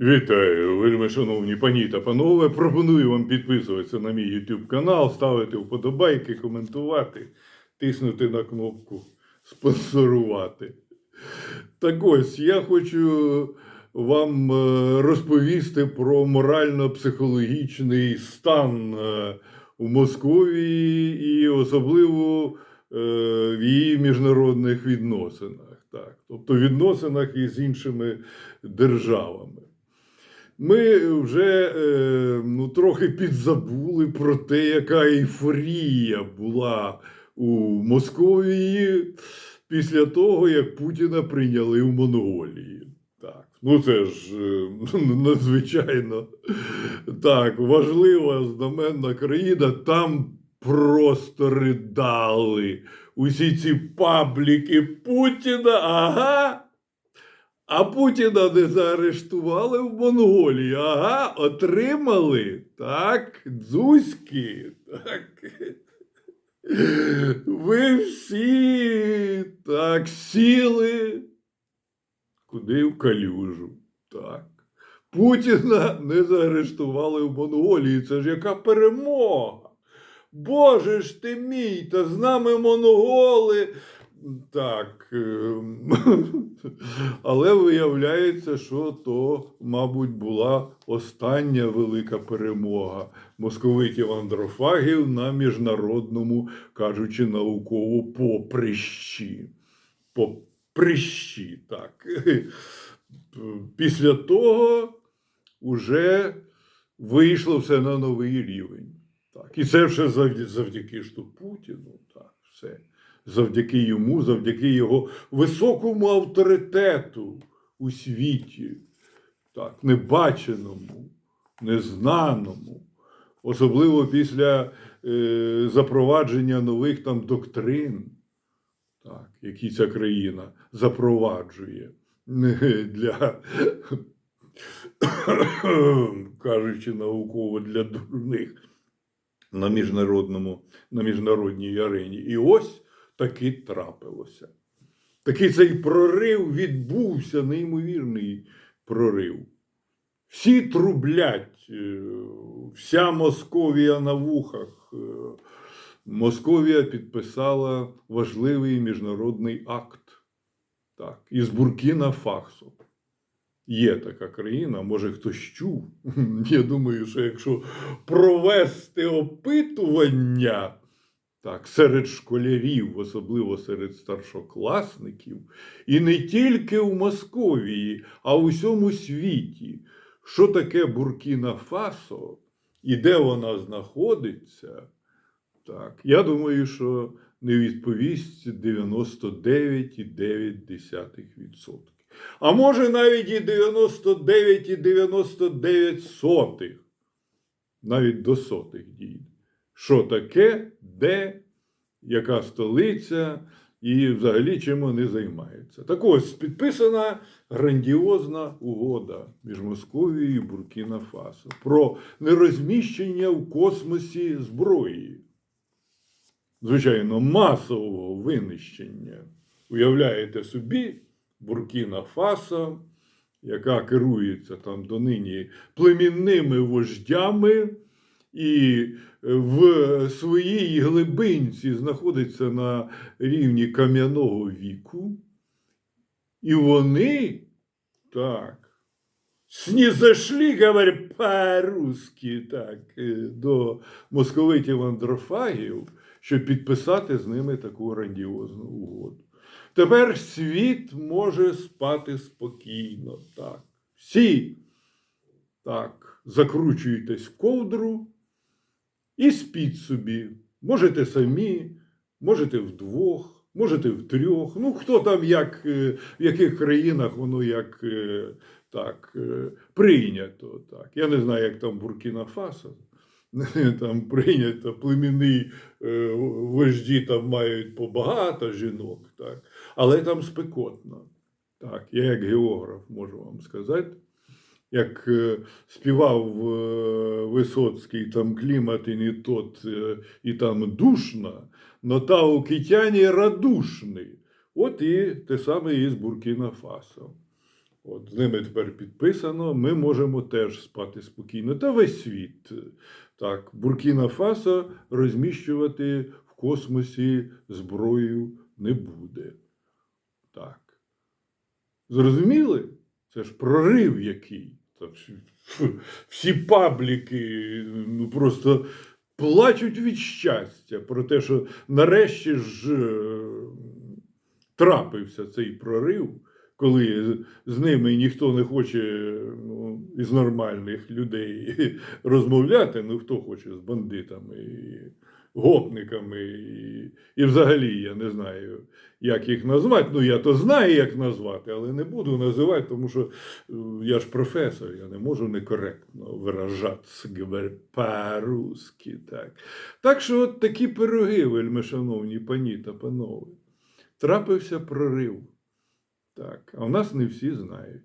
Вітаю, вельми шановні пані та панове. Пропоную вам підписуватися на мій YouTube канал, ставити вподобайки, коментувати, тиснути на кнопку спонсорувати. Так ось, я хочу вам е, розповісти про морально-психологічний стан е, у Московії і особливо е, в її міжнародних відносинах. Так, тобто відносинах із іншими державами. Ми вже е, ну, трохи підзабули про те, яка ейфорія була у Московії після того, як Путіна прийняли в Монголії. Так, ну це ж е, надзвичайно так, важлива знаменна країна. Там просто ридали усі ці пабліки Путіна. Ага. А Путіна не заарештували в Монголії. Ага, отримали. Так, дзузьки. Так. Ви всі так сіли. Куди в калюжу? Так. Путіна не заарештували в Монголії. Це ж яка перемога. Боже ж ти мій, та з нами монголи. Так. ем, Але виявляється, що то, мабуть, була остання велика перемога московитів андрофагів на міжнародному, кажучи, науково поприщі. Поприщі, так. Після того вже вийшло все на новий рівень. Так. І це все завдяки, ж Путіну. Так, все. Завдяки йому, завдяки його високому авторитету у світі, так, небаченому, незнаному, особливо після е, запровадження нових там доктрин, так, які ця країна запроваджує для, кажучи науково, для дурних на міжнародному, на міжнародній арені. І ось таки трапилося. Такий цей прорив відбувся, неймовірний прорив. Всі трублять, е, вся Московія на вухах. Е, Московія підписала важливий міжнародний акт. Так, із Буркіна Фасо. Є така країна, може хтось чув. Я думаю, що якщо провести опитування так, серед школярів, особливо серед старшокласників, і не тільки в Московії, а у всьому світі, що таке Буркіна Фасо і де вона знаходиться, так, я думаю, що не відповість 99,9%. А може навіть і 99,99 сотих, навіть до сотих дійде. Що таке, де, яка столиця і взагалі чим вони займаються. Так ось підписана грандіозна угода між Московією і Буркіна Фасо про нерозміщення в космосі зброї. Звичайно, масового винищення. Уявляєте собі, Буркіна Фасо, яка керується там донині племінними вождями, і в своїй глибинці знаходиться на рівні кам'яного віку. І вони так. Снізошли, говорять, по-русски, так, е, до московитів андрофагів, щоб підписати з ними таку грандіозну угоду. Тепер світ може спати спокійно. Так. Всі так, закручуєтесь в ковдру і спіть собі. Можете самі, можете вдвох, можете втрьох. Ну, хто там як, е, в яких країнах воно як е, так, е, прийнято. Так. Я не знаю, як там Буркіна Фасо. Там прийнято племінні е, вожді там мають побагато жінок, так. але там спекотно. Так, я як географ можу вам сказати. Як е, співав е, Висоцький, там клімат і не тот, і там душно, но та у Китяні радушний. От і те саме і з Буркіна Фасо. От, з ними тепер підписано, ми можемо теж спати спокійно. Та весь світ. Так, Буркіна Фасо розміщувати в космосі зброю не буде. Так. Зрозуміли? Це ж прорив який. Всі пабліки ну, просто плачуть від щастя про те, що нарешті ж е, трапився цей прорив, коли з ними ніхто не хоче ну, із нормальних людей розмовляти. Ну хто хоче з бандитами, і гопниками, і, і взагалі я не знаю, як їх назвати. Ну я то знаю, як назвати, але не буду називати, тому що е, я ж професор, я не можу некоректно виражатися, по-русски. Так. так що от такі пироги, вельми шановні пані та панове. Трапився прорив. Так, а в нас не всі знають.